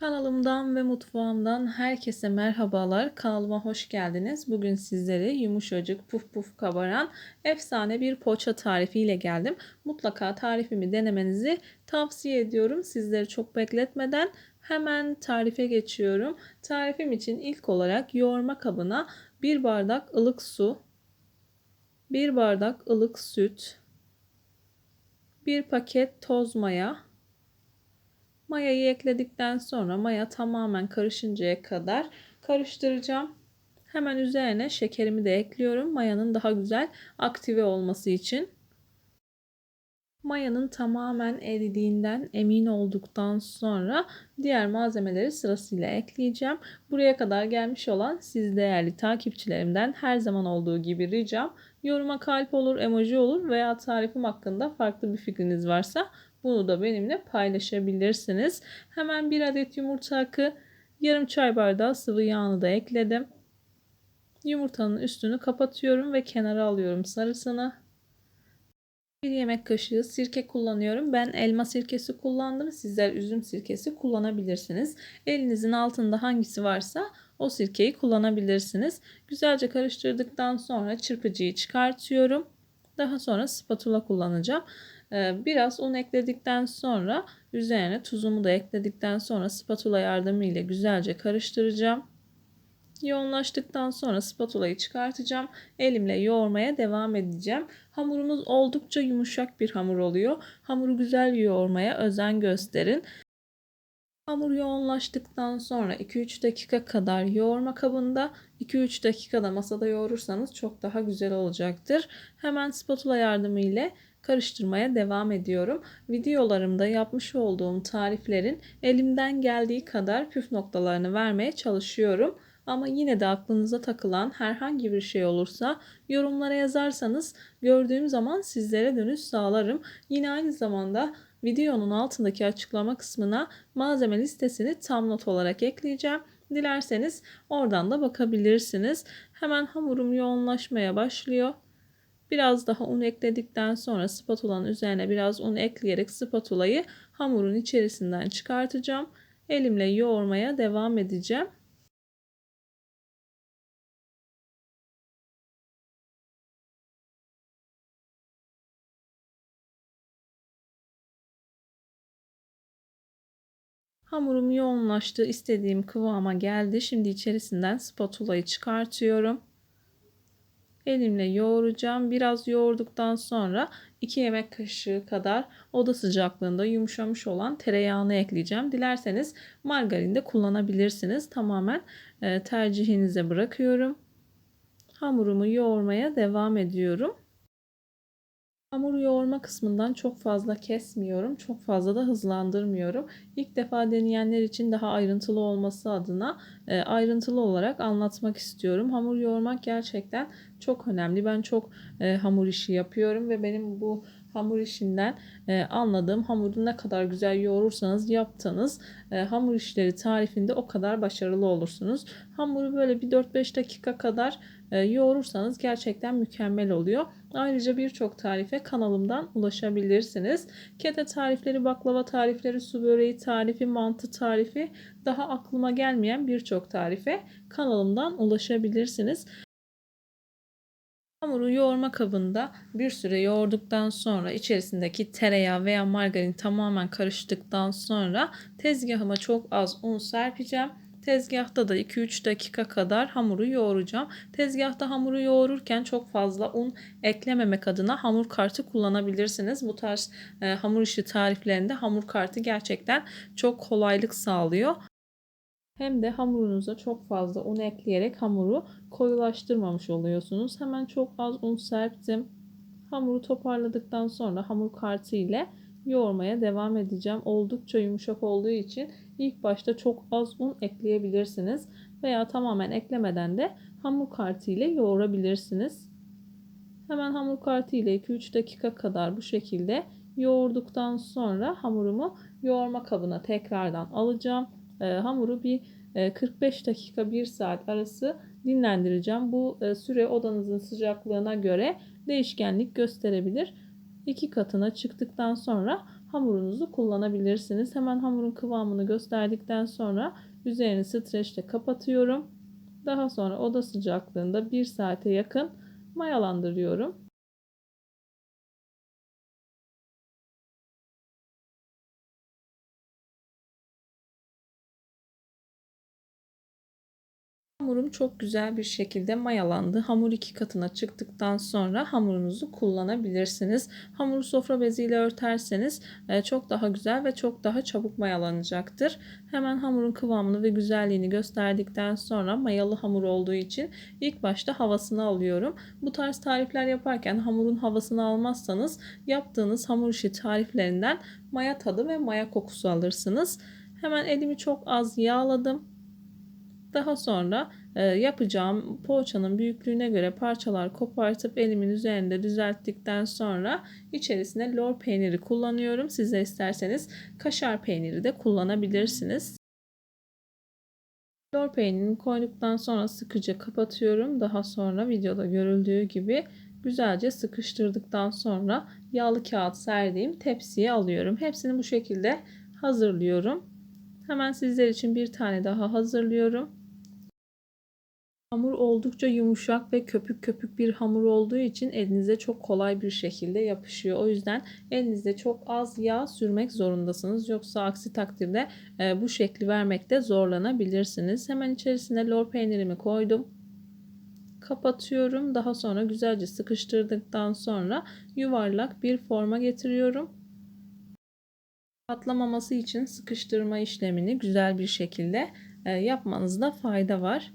Kanalımdan ve mutfağımdan herkese merhabalar. Kanalıma hoş geldiniz. Bugün sizlere yumuşacık, puf puf kabaran efsane bir poğaça tarifi ile geldim. Mutlaka tarifimi denemenizi tavsiye ediyorum. Sizleri çok bekletmeden hemen tarife geçiyorum. Tarifim için ilk olarak yoğurma kabına 1 bardak ılık su, 1 bardak ılık süt, 1 paket toz maya, Mayayı ekledikten sonra maya tamamen karışıncaya kadar karıştıracağım. Hemen üzerine şekerimi de ekliyorum. Mayanın daha güzel aktive olması için. Mayanın tamamen eridiğinden emin olduktan sonra diğer malzemeleri sırasıyla ekleyeceğim. Buraya kadar gelmiş olan siz değerli takipçilerimden her zaman olduğu gibi ricam yoruma kalp olur, emoji olur veya tarifim hakkında farklı bir fikriniz varsa bunu da benimle paylaşabilirsiniz. Hemen bir adet yumurta akı, yarım çay bardağı sıvı yağını da ekledim. Yumurtanın üstünü kapatıyorum ve kenara alıyorum sarısını. Bir yemek kaşığı sirke kullanıyorum. Ben elma sirkesi kullandım. Sizler üzüm sirkesi kullanabilirsiniz. Elinizin altında hangisi varsa o sirkeyi kullanabilirsiniz. Güzelce karıştırdıktan sonra çırpıcıyı çıkartıyorum. Daha sonra spatula kullanacağım. Ee, biraz un ekledikten sonra üzerine tuzumu da ekledikten sonra spatula yardımıyla güzelce karıştıracağım. Yoğunlaştıktan sonra spatulayı çıkartacağım. Elimle yoğurmaya devam edeceğim. Hamurumuz oldukça yumuşak bir hamur oluyor. Hamuru güzel yoğurmaya özen gösterin. Hamur yoğunlaştıktan sonra 2-3 dakika kadar yoğurma kabında 2-3 dakikada masada yoğurursanız çok daha güzel olacaktır. Hemen spatula yardımıyla karıştırmaya devam ediyorum. Videolarımda yapmış olduğum tariflerin elimden geldiği kadar püf noktalarını vermeye çalışıyorum. Ama yine de aklınıza takılan herhangi bir şey olursa yorumlara yazarsanız gördüğüm zaman sizlere dönüş sağlarım. Yine aynı zamanda videonun altındaki açıklama kısmına malzeme listesini tam not olarak ekleyeceğim. Dilerseniz oradan da bakabilirsiniz. Hemen hamurum yoğunlaşmaya başlıyor. Biraz daha un ekledikten sonra spatulanın üzerine biraz un ekleyerek spatulayı hamurun içerisinden çıkartacağım. Elimle yoğurmaya devam edeceğim. Hamurum yoğunlaştı. istediğim kıvama geldi. Şimdi içerisinden spatulayı çıkartıyorum. Elimle yoğuracağım. Biraz yoğurduktan sonra 2 yemek kaşığı kadar oda sıcaklığında yumuşamış olan tereyağını ekleyeceğim. Dilerseniz margarin de kullanabilirsiniz. Tamamen e, tercihinize bırakıyorum. Hamurumu yoğurmaya devam ediyorum. Hamur yoğurma kısmından çok fazla kesmiyorum. Çok fazla da hızlandırmıyorum. İlk defa deneyenler için daha ayrıntılı olması adına e, ayrıntılı olarak anlatmak istiyorum. Hamur yoğurmak gerçekten çok önemli. Ben çok e, hamur işi yapıyorum ve benim bu hamur işinden e, anladığım hamuru ne kadar güzel yoğurursanız yaptığınız e, hamur işleri tarifinde o kadar başarılı olursunuz. Hamuru böyle bir 4-5 dakika kadar e, yoğurursanız gerçekten mükemmel oluyor. Ayrıca birçok tarife kanalımdan ulaşabilirsiniz. Kete tarifleri, baklava tarifleri, su böreği tarifi, mantı tarifi daha aklıma gelmeyen birçok tarife kanalımdan ulaşabilirsiniz. Hamuru yoğurma kabında bir süre yoğurduktan sonra içerisindeki tereyağı veya margarin tamamen karıştıktan sonra tezgahıma çok az un serpeceğim. Tezgahta da 2-3 dakika kadar hamuru yoğuracağım. Tezgahta hamuru yoğururken çok fazla un eklememek adına hamur kartı kullanabilirsiniz. Bu tarz e, hamur işi tariflerinde hamur kartı gerçekten çok kolaylık sağlıyor. Hem de hamurunuza çok fazla un ekleyerek hamuru koyulaştırmamış oluyorsunuz. Hemen çok az un serptim. Hamuru toparladıktan sonra hamur kartı ile yoğurmaya devam edeceğim. Oldukça yumuşak olduğu için ilk başta çok az un ekleyebilirsiniz. Veya tamamen eklemeden de hamur kartı ile yoğurabilirsiniz. Hemen hamur kartı ile 2-3 dakika kadar bu şekilde yoğurduktan sonra hamurumu yoğurma kabına tekrardan alacağım e, hamuru bir e, 45 dakika 1 saat arası dinlendireceğim. Bu e, süre odanızın sıcaklığına göre değişkenlik gösterebilir. İki katına çıktıktan sonra hamurunuzu kullanabilirsiniz. Hemen hamurun kıvamını gösterdikten sonra üzerini streçle kapatıyorum. Daha sonra oda sıcaklığında 1 saate yakın mayalandırıyorum. Hamurum çok güzel bir şekilde mayalandı. Hamur iki katına çıktıktan sonra hamurunuzu kullanabilirsiniz. Hamuru sofra beziyle örterseniz e, çok daha güzel ve çok daha çabuk mayalanacaktır. Hemen hamurun kıvamını ve güzelliğini gösterdikten sonra mayalı hamur olduğu için ilk başta havasını alıyorum. Bu tarz tarifler yaparken hamurun havasını almazsanız yaptığınız hamur işi tariflerinden maya tadı ve maya kokusu alırsınız. Hemen elimi çok az yağladım daha sonra yapacağım poğaçanın büyüklüğüne göre parçalar kopartıp elimin üzerinde düzelttikten sonra içerisine lor peyniri kullanıyorum. Siz de isterseniz kaşar peyniri de kullanabilirsiniz. Lor peynirini koyduktan sonra sıkıca kapatıyorum. Daha sonra videoda görüldüğü gibi güzelce sıkıştırdıktan sonra yağlı kağıt serdiğim tepsiye alıyorum. Hepsini bu şekilde hazırlıyorum. Hemen sizler için bir tane daha hazırlıyorum. Hamur oldukça yumuşak ve köpük köpük bir hamur olduğu için elinize çok kolay bir şekilde yapışıyor. O yüzden elinizde çok az yağ sürmek zorundasınız. Yoksa aksi takdirde e, bu şekli vermekte zorlanabilirsiniz. Hemen içerisine lor peynirimi koydum. Kapatıyorum. Daha sonra güzelce sıkıştırdıktan sonra yuvarlak bir forma getiriyorum. Patlamaması için sıkıştırma işlemini güzel bir şekilde e, yapmanızda fayda var.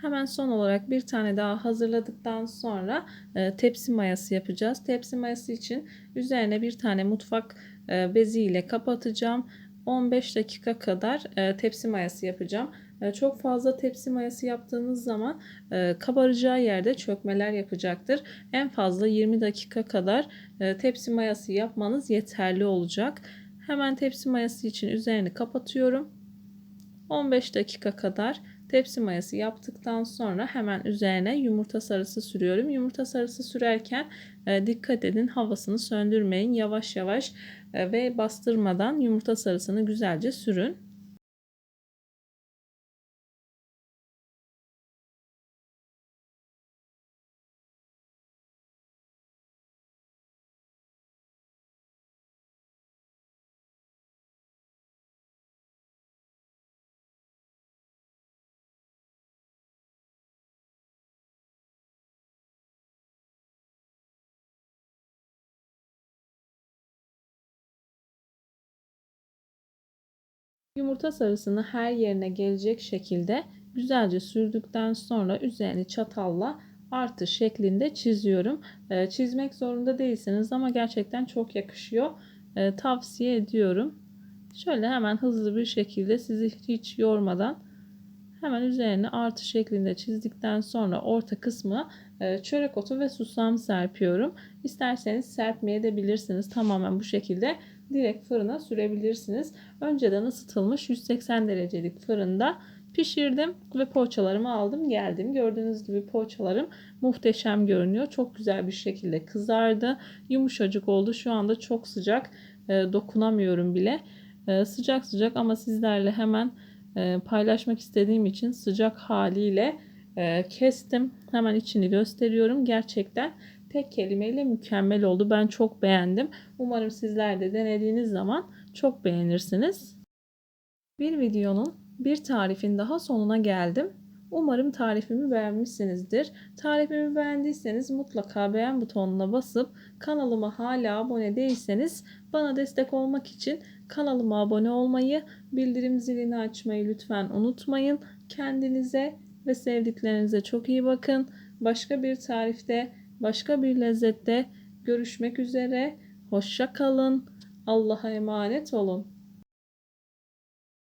Hemen son olarak bir tane daha hazırladıktan sonra e, tepsi mayası yapacağız. Tepsi mayası için üzerine bir tane mutfak e, bezi kapatacağım. 15 dakika kadar e, tepsi mayası yapacağım. E, çok fazla tepsi mayası yaptığınız zaman e, kabaracağı yerde çökmeler yapacaktır. En fazla 20 dakika kadar e, tepsi mayası yapmanız yeterli olacak. Hemen tepsi mayası için üzerini kapatıyorum. 15 dakika kadar Tepsi mayası yaptıktan sonra hemen üzerine yumurta sarısı sürüyorum. Yumurta sarısı sürerken e, dikkat edin havasını söndürmeyin. Yavaş yavaş e, ve bastırmadan yumurta sarısını güzelce sürün. Yumurta sarısını her yerine gelecek şekilde güzelce sürdükten sonra üzerini çatalla artı şeklinde çiziyorum. Ee, çizmek zorunda değilsiniz ama gerçekten çok yakışıyor. Ee, tavsiye ediyorum. Şöyle hemen hızlı bir şekilde sizi hiç yormadan hemen üzerine artı şeklinde çizdikten sonra orta kısmı e, çörek otu ve susam serpiyorum. İsterseniz serpmeye de bilirsiniz. Tamamen bu şekilde direkt fırına sürebilirsiniz. Önceden ısıtılmış 180 derecelik fırında pişirdim ve poğaçalarımı aldım geldim. Gördüğünüz gibi poğaçalarım muhteşem görünüyor. Çok güzel bir şekilde kızardı. Yumuşacık oldu. Şu anda çok sıcak. E, dokunamıyorum bile. E, sıcak sıcak ama sizlerle hemen e, paylaşmak istediğim için sıcak haliyle e, kestim. Hemen içini gösteriyorum. Gerçekten tek kelimeyle mükemmel oldu. Ben çok beğendim. Umarım sizler de denediğiniz zaman çok beğenirsiniz. Bir videonun bir tarifin daha sonuna geldim. Umarım tarifimi beğenmişsinizdir. Tarifimi beğendiyseniz mutlaka beğen butonuna basıp kanalıma hala abone değilseniz bana destek olmak için kanalıma abone olmayı, bildirim zilini açmayı lütfen unutmayın. Kendinize ve sevdiklerinize çok iyi bakın. Başka bir tarifte Başka bir lezzette görüşmek üzere. Hoşça kalın. Allah'a emanet olun.